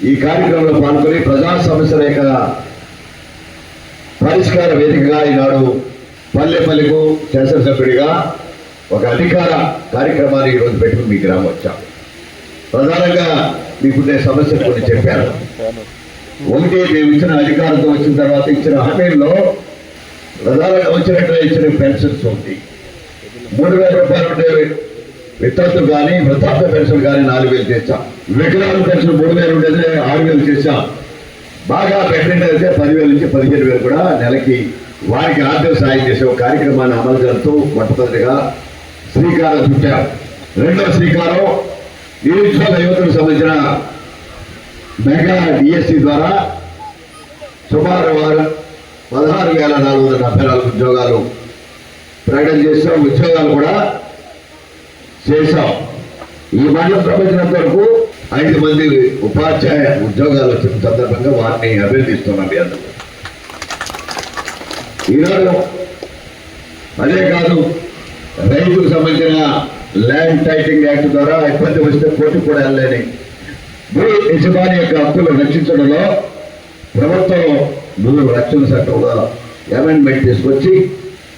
ఈ కార్యక్రమంలో పాల్గొని ప్రజా సమస్యల యొక్క పరిష్కార వేదికగా ఈనాడు పల్లె పల్లెకు శాసనసభ్యుడిగా ఒక అధికార కార్యక్రమాన్ని ఈరోజు పెట్టుకుని మీ గ్రామం వచ్చాం ప్రధానంగా మీకుండే సమస్యలు కొన్ని చెప్పారు ఒకటి మేము ఇచ్చిన అధికారంతో వచ్చిన తర్వాత ఇచ్చిన హామీల్లో ప్రధానంగా వచ్చినట్టు ఇచ్చిన పెన్షన్స్ ఉంది. మూడు వేల రూపాయలు ఉండే వితంతులు కానీ వృద్ధాప్య పెన్షన్ కానీ నాలుగు వేలు చేశాం. వికలాంగ పెన్షన్ మూడు వేలు ఉండేది ఆరు వేలు చేశాం. బాగా ప్రెగ్నెంట్ అయితే పదివేల నుంచి పదిహేను వేలు కూడా నెలకి వారికి ఆర్థిక సాయం చేసే ఒక కార్యక్రమాన్ని అమలు చేస్తూ మొట్టమొదటిగా శ్రీకారం చుట్టాం. రెండవ శ్రీకారం నిరుద్యోగ యువతకు సంబంధించిన మెగా డిఎస్సి ద్వారా సుమారు వారు పదహారు వేల నాలుగు వందల డెబ్బై నాలుగు ఉద్యోగాలు ప్రకటన చేసిన ఉద్యోగాలు కూడా చేశాం. ఈ మండలం ప్రవచనం వరకు ఐదు మంది ఉపాధ్యాయ ఉద్యోగాలు వచ్చిన సందర్భంగా వారిని అభినందిస్తున్నాం మీ అందరూ ఈనాడు అదే కాదు రైతుకు సంబంధించిన ల్యాండ్ టైటింగ్ యాక్ట్ ద్వారా ఇబ్బంది వస్తే కోర్టు కూడా వెళ్ళలేని భూ యజమాని యొక్క హక్కులు రక్షించడంలో ప్రభుత్వం భూ రక్షణ చట్టంలో అమెండ్మెంట్ తీసుకొచ్చి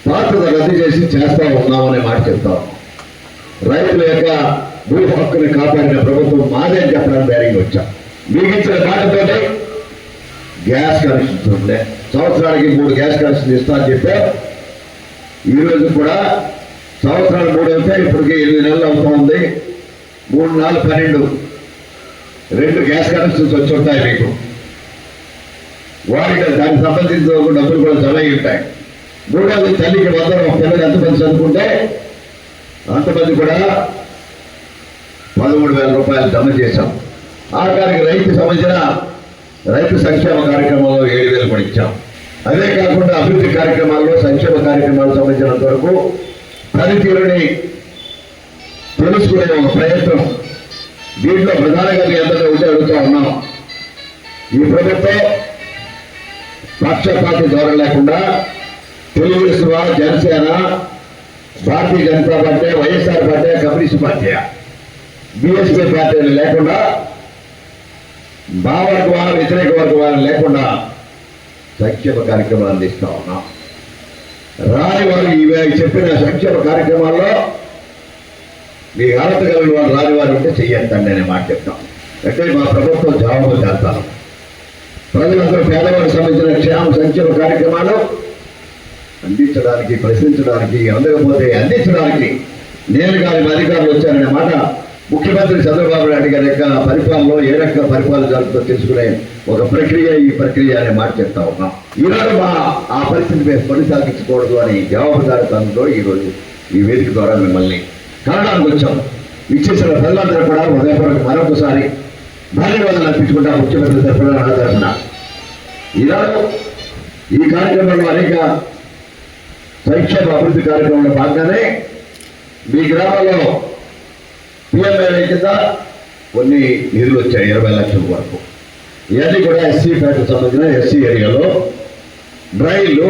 పాత్ర రద్దు చేసి చేస్తా ఉన్నామనే మాట చెప్తాం. రైతుల యొక్క భూ హక్కుని కాపాడిన ప్రభుత్వం మాదే చెప్పడానికి ధైర్యంగా వచ్చాం. మీకు ఇచ్చిన మాటతోనే గ్యాస్ కనెక్షన్స్ ఉండే. సంవత్సరానికి మూడు గ్యాస్ కనెక్షన్స్ ఇస్తా అని చెప్పా. ఈ రోజు కూడా సంవత్సరాలు మూడు అయితే ఇప్పటికి ఎనిమిది నెలలు అవుతా ఉంది. మూడు నాలుగు పన్నెండు. రెండు గ్యాస్ కనెక్షన్స్ వచ్చి ఉంటాయి మీకు. వారికి దానికి సంబంధించిన డబ్బులు కూడా జమ అయి ఉంటాయి. మూడవది తల్లికి వందరం పిల్లలు పిల్లలు ఎంతమంది చదువుకుంటే అంతమంది కూడా పదమూడు వేల రూపాయలు జమ చేశాం. ఆఖరికి రైతు సంబంధించిన రైతు సంక్షేమ కార్యక్రమంలో ఏడు వేలు కూడా ఇచ్చాం. అదే కాకుండా అభివృద్ధి కార్యక్రమాల్లో సంక్షేమ కార్యక్రమాలకు సంబంధించినంత వరకు పనితీరుని తెలుసుకునే ఒక ప్రయత్నం దీంట్లో ప్రధానంగా మీ అందరూ ఉంటే అడుగుతా ఉన్నాం. ఈ ప్రభుత్వం పక్షపాత ధోరణ లేకుండా Telugu Desam Janasena Bharatiya Janata party YSR party communist party. BSP party లేకుండా భావర్గ వ్యతిరేక వర్గ వారు లేకుండా సంక్షేమ కార్యక్రమాలు అందిస్తూ ఉన్నాం. రాని వారు ఇవి చెప్పిన సంక్షేమ కార్యక్రమాల్లో మీ అర్హత కలిగిన వారు రాని వారు ఉంటే చెయ్యొద్దండి అనే మాట చెప్తాం. అంటే మా ప్రభుత్వం జవాబు చేస్తాను. ప్రజలందరూ పేదవారికి సంబంధించిన క్షేమ సంక్షేమ కార్యక్రమాలు అందించడానికి ప్రశ్నించడానికి అందకపోతే అందించడానికి నేను కానీ మా అధికారులు వచ్చారనే మాట ముఖ్యమంత్రి చంద్రబాబు నాయుడు గారి యొక్క పరిపాలనలో ఏ రకంగా పరిపాలన జరుగుతుందో తెలుసుకునే ఒక ప్రక్రియ ఈ ప్రక్రియ అనే మాట చెప్తా ఉన్నాం. ఈరోజు మా ఆ పరిస్థితి మేము కొనసాగించకూడదు అని జవాబుదారితనంతో ఈరోజు ఈ వేదిక ద్వారా మిమ్మల్ని కనడానికి వచ్చాం. ఇచ్చేసిన ప్రజలందరూ కూడా ఉదయపూర్వక మరొకసారి ధన్యవాదాలు అర్పించుకుంటా ముఖ్యమంత్రి తరఫున నా తరఫున. ఈనాడు ఈ కార్యక్రమంలో అనేక సంక్షేమ అభివృద్ధి కార్యక్రమంలో భాగంగానే మీ గ్రామంలో పిఎంఏ కింద కొన్ని నిధులు వచ్చాయి ఇరవై లక్షల వరకు. ఇవన్నీ కూడా ఎస్సీ ఫ్యాక్టరీ సంబంధించిన ఎస్సీ ఏరియాలో డ్రైన్లు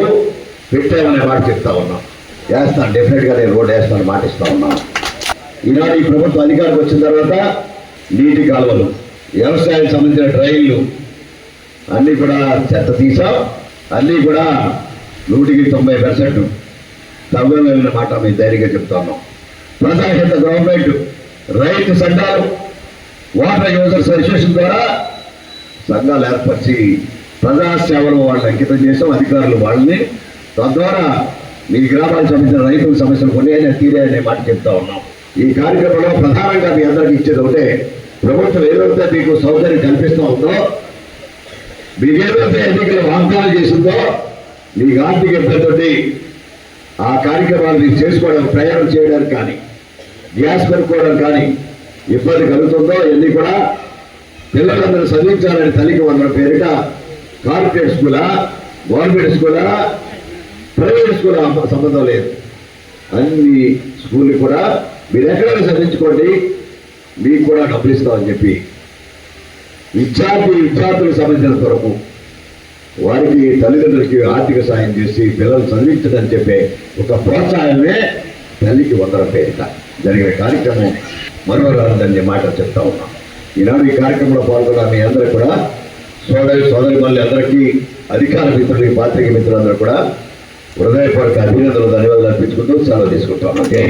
పెట్టామనే మాట చెప్తా ఉన్నాం. వేస్తాను డెఫినెట్గా నేను రోడ్ వేస్తాను మాట ఇస్తా ఉన్నాం. ఈనాడు ఈ ప్రభుత్వం అధికారికి వచ్చిన తర్వాత నీటి కాలువలు వ్యవసాయానికి సంబంధించిన డ్రైన్లు అన్నీ కూడా చెత్త తీసాం. అన్నీ కూడా నూటికి తొంభై పర్సెంట్ తగ్గలేని మాట మేము ధైర్యంగా చెప్తున్నాం ప్రజాహిత గవర్నమెంట్ రైతు సంఘాలు వాటర్ యూజర్స్ అసోసియేషన్ ద్వారా సంఘాలు ఏర్పరిచి ప్రజాసేవలు వాళ్ళని అంకితం చేసాం అధికారులు వాళ్ళని. తద్వారా మీ గ్రామాలకు సంబంధించిన రైతుల సమస్యలు కొన్ని అయినా తీరాయనే మాట చెప్తా ఉన్నాం. ఈ కార్యక్రమంలో ప్రధానంగా మీ అందరికీ ఇచ్చేది ఒకటే ప్రభుత్వం ఏదైతే మీకు సౌకర్యం కల్పిస్తూ ఉందో మీకు ఏదైతే ఎన్నికల వాగ్దానం చేసిందో మీకు ఆర్థిక ఇబ్బంది కార్యక్రమాలు చేసుకోవడం ప్రయాణం చేయడానికి కానీ గ్యాస్ కొనుక్కోవడం కానీ ఇబ్బంది కలుగుతుందో ఇవన్నీ కూడా పిల్లలందరూ చదివించాలని తల్లికి వందల పేరిట కార్పొరేట్ స్కూలా గవర్నమెంట్ స్కూలా ప్రైవేట్ స్కూల్ సంబంధం లేదు. అన్ని స్కూళ్ళు కూడా మీరు ఎక్కడైనా చదివించుకోండి మీకు కూడా డబ్బులు ఇస్తామని చెప్పి విద్యార్థి విద్యార్థులకు సంబంధించిన వరకు వారికి తల్లిదండ్రులకి ఆర్థిక సాయం చేసి పిల్లలు చదివించదని చెప్పే ఒక ప్రోత్సాహమే తల్లికి వందల పేరిట. జరిగిన కార్యక్రమం మరొకరాదని మాట చెప్తా ఉన్నాం. ఈనాడు ఈ కార్యక్రమంలో పాల్గొన్న మీ అందరూ కూడా సోదరి సోదరి మళ్ళీ అందరికీ అధికార మిత్రులకి పాత్రిక మిత్రులందరూ కూడా హృదయపూర్వక అభినందనలు ధన్యవాదాలు అర్పించుకుంటూ సెలవు తీసుకుంటాం. ఓకే